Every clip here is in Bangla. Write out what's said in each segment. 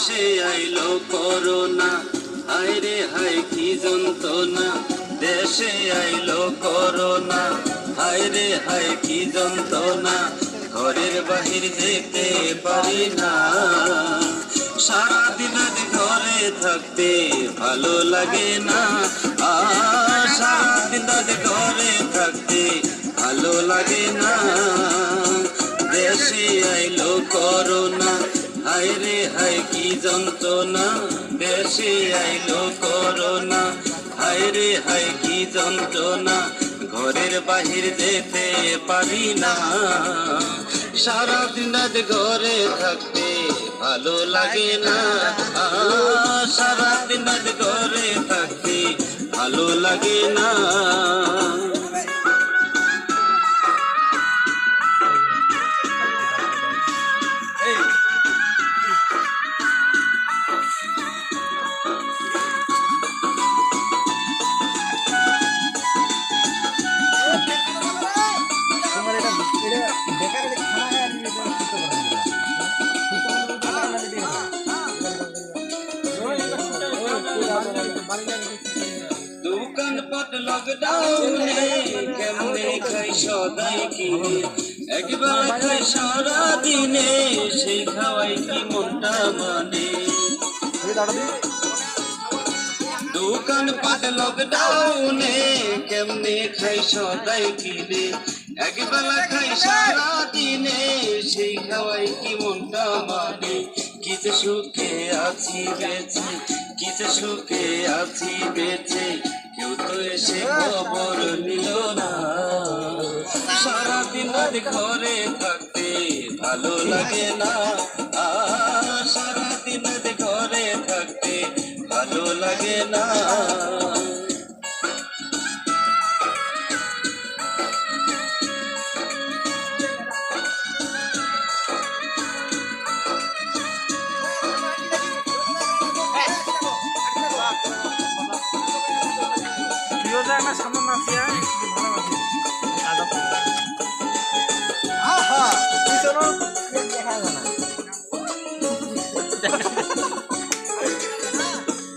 দেশে আইলো করোনা। হাইরে হাই কি যন্ত্রণা। দেশে আইলো করোনা। হাইরে হাই কি যন্ত্রণা। ঘরের বাহির যেতে পারি না। সারাদিন ঘরে থাকতে ভালো লাগে না। সারাদিন ঘরে থাকতে ভালো লাগে না। দেশে আইলো করোনা। হাই রে হাই কি যন্ত্রণা দেশে আইলো করোনা। হায় রে হায়, কি যন্ত্রণা, ঘরের বাহির যেতে পারি না। সারাদিন ঘরে থাকতে ভালো লাগে না। সারাদিন ঘরে থাকতে ভালো লাগে না। লকডাউনে কেমনে খাই সদাই কিনে? একবার খাই সারা দিনে সেই খাওয়াই কি মনটা মানে? দোকান পাট লকডাউনে কেমনে খাই সদাই কিনে? একবেলা খাই সারা দিনে সেই খাওয়াই কি মনটা মানে? কিতে সুখে আছি বেঁচে কিতে সুখে আছি বেঁচে তো খবর নিল না। সারাদিন ঘরে থাকতে ভালো লাগে না।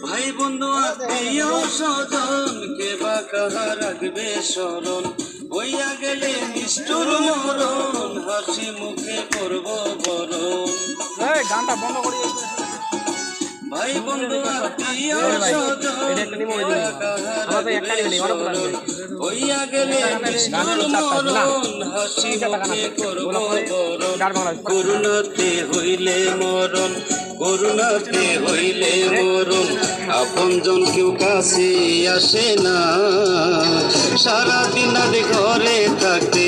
ভাই বন্ধু আত্মীয় স্বজন, কে বা কাহা রাখবে স্মরণ? হইয়া গেলে নিষ্ঠুর মরণ, হাসি মুখে করব বরণ। গানটা বন্ধ করি। ভাই বন্ধু আত্মীয়। হইয়া গেলে হাসি মুখে করব করুণাতে হইলে মরণ করুণাতে হইলে মরণ। আপনজন কেউ কাছে আসে না। সারাদিন ঘরে থাকতে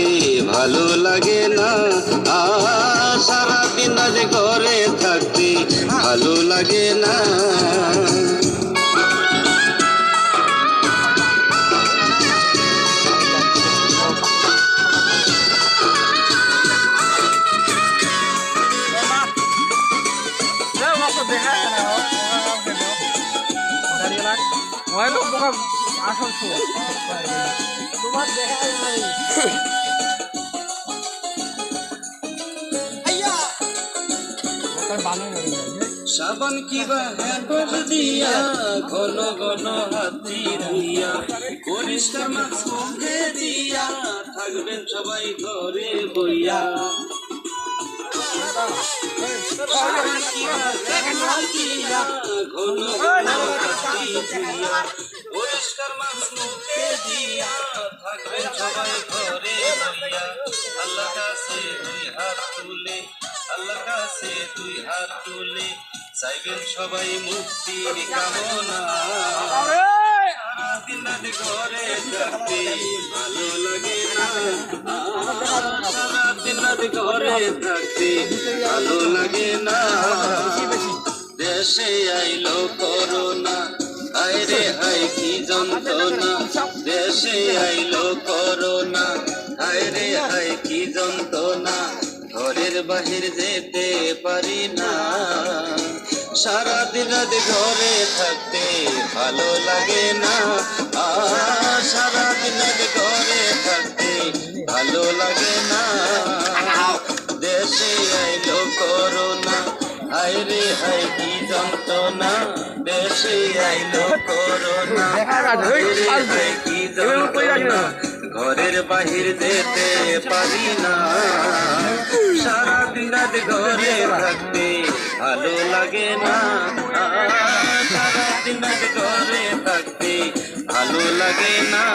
ভালো লাগে না। সারাদিন আজ ঘরে থাকতে ভালো লাগে না। আসল তোমার দেখা সাবান হ্যান্ডওয়াশ দিয়া, ঘন ঘন হাতি ধুইয়া পরিষ্কার মাছ দিয়া, থাকবেন সবাই ঘরে বইয়া। দিয়া পরিষ্কার মাছ দিয়া, থাকবেন সবাই ঘরে বইয়া। আল্লাহ কাছে দুই হাত তুলে আল্লাহ কাছে দুই হাত তুলে চাইবেন সবাই মুক্তির কামনা। সারাদিন ঘরে থাকতে ভালো লাগে না। আজ ঘরে থাকতে ভালো লাগে না। দেশে আইলো করোনা। হায় রে হায় কি যন্ত্রণা। দেশে আইলো করোনা। হায় রে হায় কি যন্ত্রণা। ঘরের বাহির যেতে পারি না। সারাদিন দিন ঘরে থাকতে ভালো লাগে না। আহ, সারাদিন আজ ঘরে হায় রে হায় কি যন্ত্রণা দেশে আইলো করোনা। রে কি যন্ত্রণা ঘরের বাহির যেতে পারি না। সারাদিন রাত ঘরে থাকতে ভালো লাগে না। সারাদিন রাত ঘরে থাকতে ভালো লাগে না।